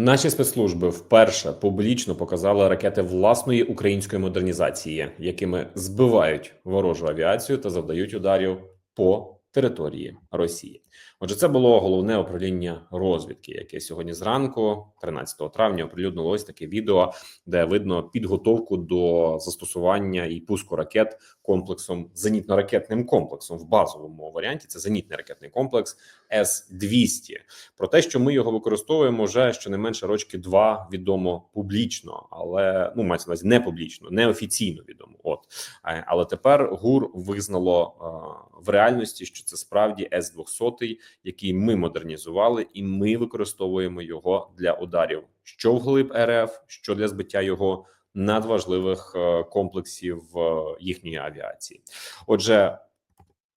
Наші спецслужби вперше публічно показали ракети власної української модернізації, якими збивають ворожу авіацію та завдають ударів по території Росії. Отже, це було головне управління розвідки, яке сьогодні зранку, 13 травня, оприлюднило ось таке відео, де видно підготовку до застосування і пуску ракет комплексом зенітно-ракетним комплексом в базовому варіанті. Це зенітний ракетний комплекс С 200 Про те, що ми його використовуємо, вже щонайменше рочки два відомо публічно, але ну мається на увазі не публічно, не офіційно відомо. От Е, але тепер ГУР визнало е, в реальності, що це справді С 200 який ми модернізували, і ми використовуємо його для ударів, що вглиб РФ, що для збиття його надважливих е, комплексів е, їхньої авіації. Отже,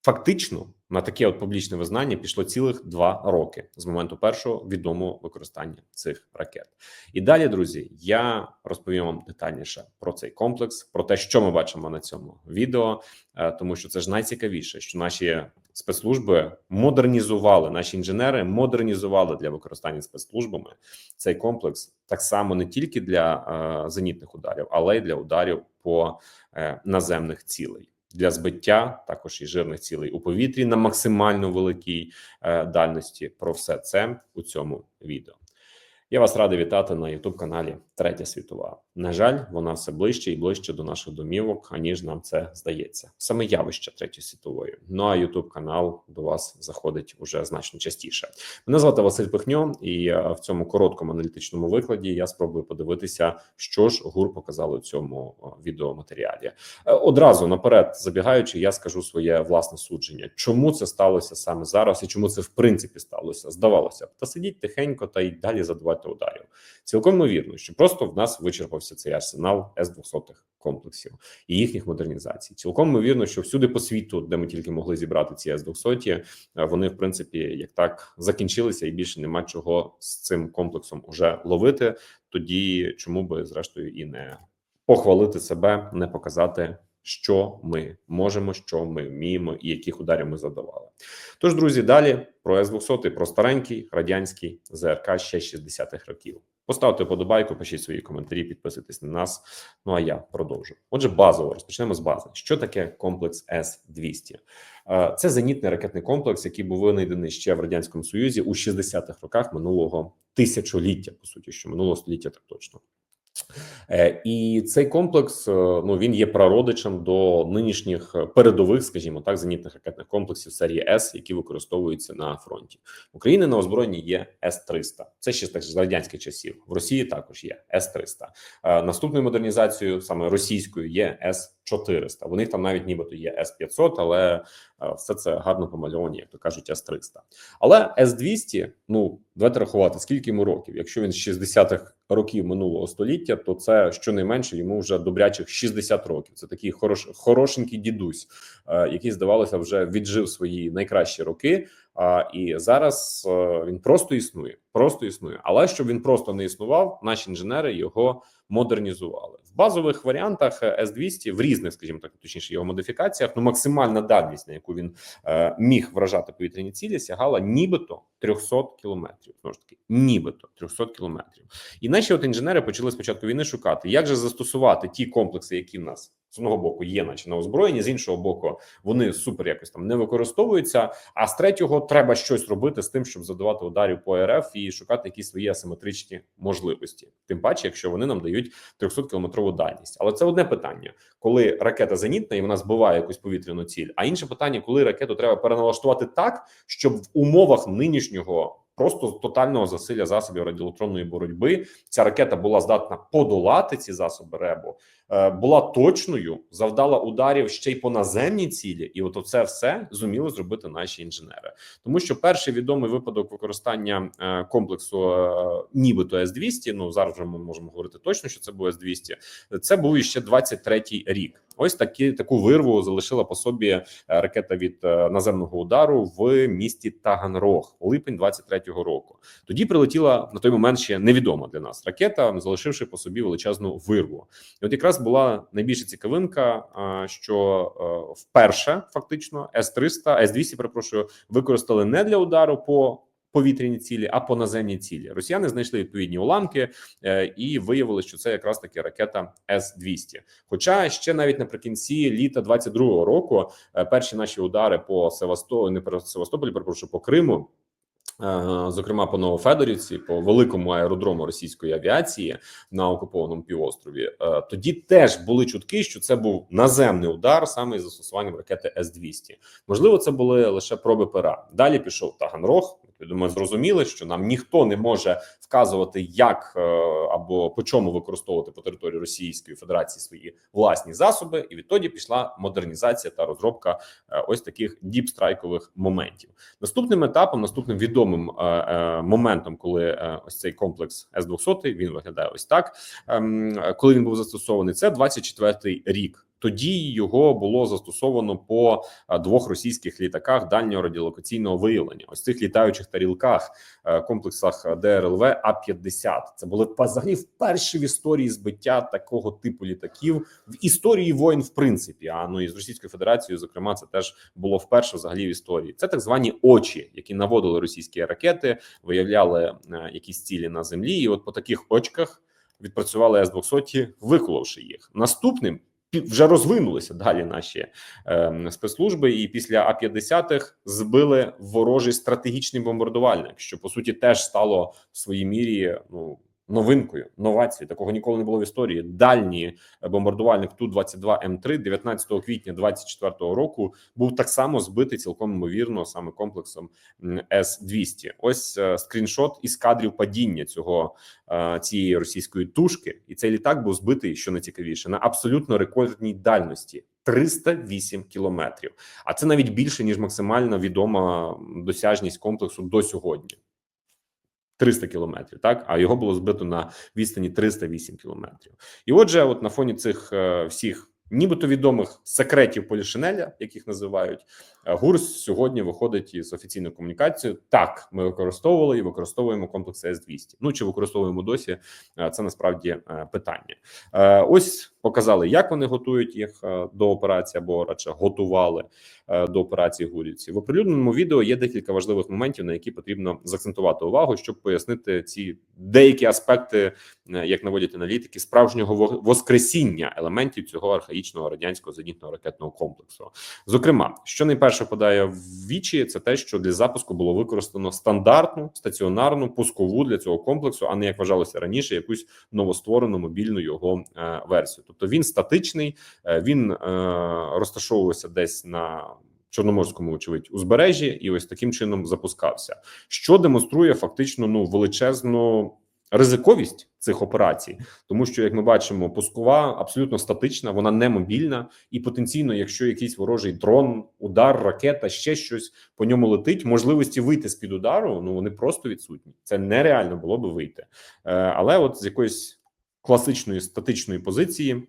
фактично на таке от публічне визнання пішло цілих два роки з моменту першого відомого використання цих ракет. І далі, друзі, я розповім вам детальніше про цей комплекс, про те, що ми бачимо на цьому відео, е, тому що це ж найцікавіше, що наші спецслужби модернізували наші інженери, модернізували для використання спецслужбами цей комплекс так само не тільки для е, зенітних ударів, але й для ударів по е, наземних цілей для збиття, також і жирних цілей у повітрі на максимально великій е, дальності. Про все це у цьому відео. Я вас радий вітати на youtube каналі Третя світова. На жаль, вона все ближче і ближче до наших домівок, аніж нам це здається. Саме явище третьої світової. Ну а youtube канал до вас заходить уже значно частіше. Мене звати Василь Пихньо, і в цьому короткому аналітичному викладі я спробую подивитися, що ж гур показали у цьому відеоматеріалі. Е, Одразу наперед забігаючи, я скажу своє власне судження, чому це сталося саме зараз, і чому це в принципі сталося. Здавалося б, та сидіть тихенько та й далі задавати ударів. Цілком ймовірно, що просто в нас вичерпався цей арсенал с 200 комплексів і їхніх модернізацій. Цілком ймовірно, що всюди по світу, де ми тільки могли зібрати ці с 200 вони в принципі як так закінчилися, і більше нема чого з цим комплексом уже ловити. Тоді чому би зрештою і не похвалити себе, не показати. Що ми можемо, що ми вміємо, і яких ударів ми задавали. Тож, друзі, далі про с 200 про старенький радянський ЗРК ще 60-х років. Поставте подобайку, пишіть свої коментарі, підписуйтесь на нас. Ну а я продовжу. Отже, базово розпочнемо з бази. Що таке комплекс С 200 Це зенітний ракетний комплекс, який був винайдений ще в радянському союзі у 60-х роках минулого тисячоліття, по суті, що минулого століття, так точно. Е, і цей комплекс е, ну він є прародичем до нинішніх передових, скажімо так, зенітних ракетних комплексів серії С, які використовуються на фронті України. На озброєнні є С 300 Це ще з радянських часів. В Росії також є С 300 е, Наступною модернізацією саме російською є С 400 В них там навіть нібито є С 500 але все це гарно помальовані, як то кажуть, С 300 Але С 200 ну давайте рахувати, скільки йому років. Якщо він з 60-х років минулого століття, то це щонайменше йому вже добрячих 60 років. Це такий хорош, хорошенький дідусь, е, який здавалося вже віджив свої найкращі роки. І зараз е, він просто існує, просто існує. Але щоб він просто не існував, наші інженери його модернізували в базових варіантах с 200 в різних, скажімо так, точніше його модифікаціях. Ну максимальна дальність, на яку він е, міг вражати повітряні цілі, сягала нібито 300 кілометрів. Знову ж таки, нібито 300 кілометрів. І наші от інженери почали спочатку війни шукати, як же застосувати ті комплекси, які в нас з одного боку є, наче на озброєнні, з іншого боку, вони супер якось там не використовуються. А з третього треба щось робити з тим, щоб задавати ударів по РФ і шукати якісь свої асиметричні можливості. Тим паче, якщо вони нам дають 300 кілометрову дальність. Але це одне питання, коли ракета зенітна і вона збиває якусь повітряну ціль. А інше питання, коли ракету треба переналаштувати так, щоб в умовах нинішнього просто тотального засилля засобів радіоелектронної боротьби. Ця ракета була здатна подолати ці засоби РЕБО, е, була точною, завдала ударів ще й по наземній цілі, і от це все зуміли зробити наші інженери. Тому що перший відомий випадок використання е, комплексу, е, нібито С 200 Ну зараз вже ми можемо говорити точно, що це був С 200 Це був іще 23-й рік. Ось такі таку вирву залишила по собі ракета від наземного удару в місті Таганрог, липень 23-го року. Тоді прилетіла на той момент ще невідома для нас ракета, залишивши по собі величезну вирву. І от якраз була найбільша цікавинка, е, що вперше фактично С 300 С 200 перепрошую, використали не для удару по повітряні цілі, а по наземні цілі. Росіяни знайшли відповідні уламки е, і виявили, що це якраз таки ракета С 200 Хоча ще навіть наприкінці літа 22-го року е, перші наші удари по Севастополю, не по Севастополі, перепрошую, по Криму. Е, Зокрема, по Новофедорівці, по великому аеродрому російської авіації на окупованому півострові, е, тоді теж були чутки, що це був наземний удар саме із застосуванням ракети С 200 Можливо, це були лише проби пера. Далі пішов Таганрог. Я думаю, зрозуміли, що нам ніхто не може вказувати, як е, або по чому використовувати по території Російської Федерації свої власні засоби, і відтоді пішла модернізація та розробка е, ось таких діпстрайкових моментів. Наступним етапом, наступним відомим е, моментом, коли ось цей комплекс С 200 він виглядає ось так. ем, коли він був застосований, це 24-й рік. Тоді його було застосовано по е, двох російських літаках дальнього радіолокаційного виявлення. Ось цих літаючих тарілках, е, комплексах ДРЛВ А 50 Це були взагалі вперше в історії збиття такого типу літаків в історії воїн, в принципі. А ну і з Російською Федерацією, зокрема, це теж було вперше взагалі в історії. Це так звані очі, які наводили російські ракети, виявляли е, якісь цілі на землі. І от по таких очках відпрацювали С 200 виколовши їх. Наступним вже розвинулися далі наші е, спецслужби, і після А 50 збили ворожий стратегічний бомбардувальник, що по суті теж стало в своїй мірі ну новинкою, новацією. Такого ніколи не було в історії. Дальній бомбардувальник Ту 22 М3 19 квітня 24 року був так само збитий цілком ймовірно саме комплексом С 200 Ось е, скріншот із кадрів падіння цього е, цієї російської тушки, і цей літак був збитий, що найцікавіше, на абсолютно рекордній дальності 308 кілометрів. А це навіть більше ніж максимально відома досяжність комплексу до сьогодні. 300 кілометрів, так а його було збито на відстані 308 кілометрів. І отже, от на фоні цих е, всіх нібито відомих секретів Полішинеля, яких називають е, ГУРС, сьогодні виходить із офіційною комунікацією. Так, ми використовували і використовуємо комплекс С 200 Ну чи використовуємо досі? е, Це насправді питання. Ось показали, як вони готують їх е, до операції, або радше готували е, до операції Гурівці. В оприлюдненому відео є декілька важливих моментів, на які потрібно заакцентувати увагу, щоб пояснити ці деякі аспекти, е, як наводять аналітики, справжнього воскресіння елементів цього архаїчного радянського зенітного ракетного комплексу. Зокрема, що найперше впадає в вічі, це те, що для запуску було використано стандартну стаціонарну пускову для цього комплексу, а не як вважалося раніше, якусь новостворену мобільну його версію. Тобто він статичний, е, він е, розташовувався десь на Чорноморському, очевидь, узбережжі, і ось таким чином запускався, що демонструє фактично ну величезну ризиковість цих операцій, тому що, як ми бачимо, пускова абсолютно статична, вона не мобільна, і потенційно, якщо якийсь ворожий дрон, удар, ракета, ще щось по ньому летить, можливості вийти з під удару, ну вони просто відсутні. Це нереально було би вийти, Е, але от з якоїсь класичної статичної позиції.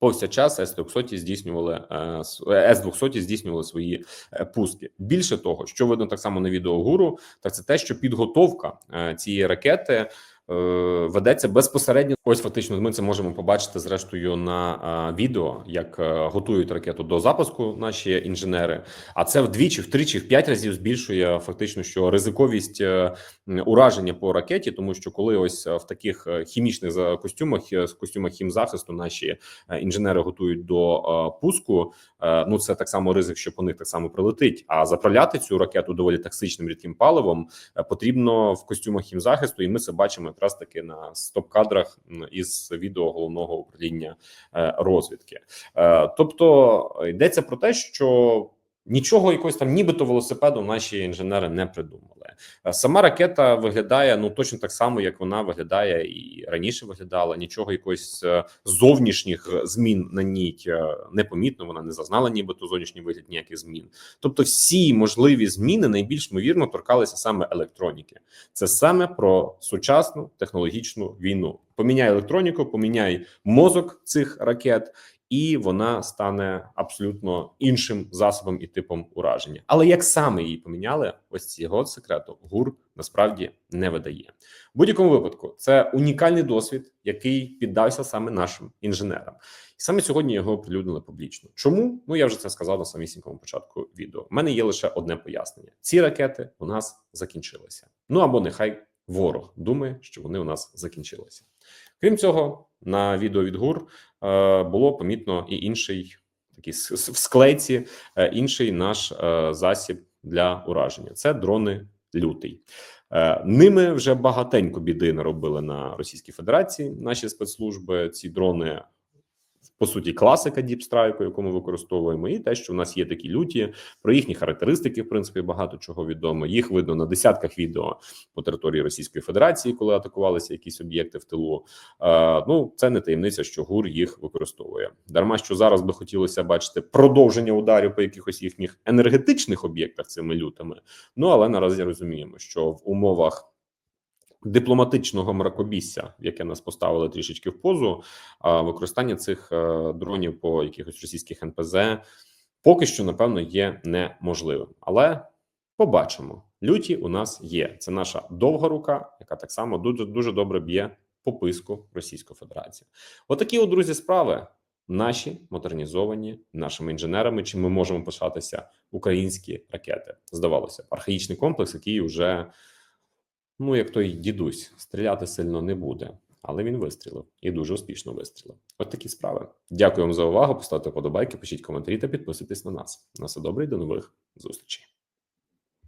Повсякчас С-200 здійснювали е, с- е, С-200 здійснювали свої е, пуски. Більше того, що видно так само на відео гуру, так це те, що підготовка е, цієї ракети ведеться безпосередньо. Ось фактично ми це можемо побачити зрештою на е, відео, як е, готують ракету до запуску наші інженери. А це вдвічі, втричі, в п'ять разів збільшує фактично, що ризиковість е, ураження по ракеті, тому що коли ось е, в таких е, хімічних костюмах, е, з костюмах хімзахисту наші е, інженери готують до е, пуску. е, Ну це так само ризик, що по них так само прилетить. А заправляти цю ракету доволі токсичним рідким паливом е, потрібно в костюмах хімзахисту, і ми це бачимо якраз таки на стоп-кадрах із відео головного управління е, розвідки. Е, Тобто йдеться про те, що нічого якогось там, нібито велосипеду, наші інженери не придумали. Е, Сама ракета виглядає ну точно так само, як вона виглядає і раніше виглядала. Нічого якось е, зовнішніх змін на ній е, не помітно. Вона не зазнала, нібито зовнішній вигляд ніяких змін. Тобто, всі можливі зміни найбільш ймовірно торкалися саме електроніки. Це саме про сучасну технологічну війну. Поміняй електроніку, поміняй мозок цих ракет. І вона стане абсолютно іншим засобом і типом ураження. Але як саме її поміняли, ось цього секрету ГУР насправді не видає. В будь-якому випадку це унікальний досвід, який піддався саме нашим інженерам, і саме сьогодні його оприлюднили публічно. Чому? Ну я вже це сказав на самісінькому початку відео. У мене є лише одне пояснення: ці ракети у нас закінчилися. Ну або нехай ворог думає, що вони у нас закінчилися. Крім цього, на відео від ГУР е, було помітно і інший такий в склейці, е, інший наш е, засіб для ураження. Це дрони лютий. Ними вже багатенько біди наробили на Російській Федерації. Наші спецслужби ці дрони. По суті, класика діпстрайку, яку ми використовуємо, і те, що в нас є такі люті, про їхні характеристики, в принципі, багато чого відомо. Їх видно на десятках відео по території Російської Федерації, коли атакувалися якісь об'єкти в тилу. Е, ну це не таємниця, що ГУР їх використовує. Дарма що зараз би хотілося бачити продовження ударів по якихось їхніх енергетичних об'єктах цими лютами. Ну але наразі розуміємо, що в умовах. Дипломатичного мракобісся, яке нас поставили трішечки в позу, використання цих е, дронів по якихось російських НПЗ поки що, напевно, є неможливим. Але побачимо. Люті у нас є. Це наша довга рука, яка так само дуже дуже добре б'є по писку Російської Федерації. Отакі, от, друзі, справи. Наші модернізовані нашими інженерами. Чим ми можемо пишатися українські ракети? Здавалося, б, архаїчний комплекс, який вже ну як той дідусь, стріляти сильно не буде. Але він вистрілив і дуже успішно вистрілив. От такі справи. Дякую вам за увагу. Поставте подобайки, пишіть коментарі та підписуйтесь на нас. На все добре і до нових зустрічей.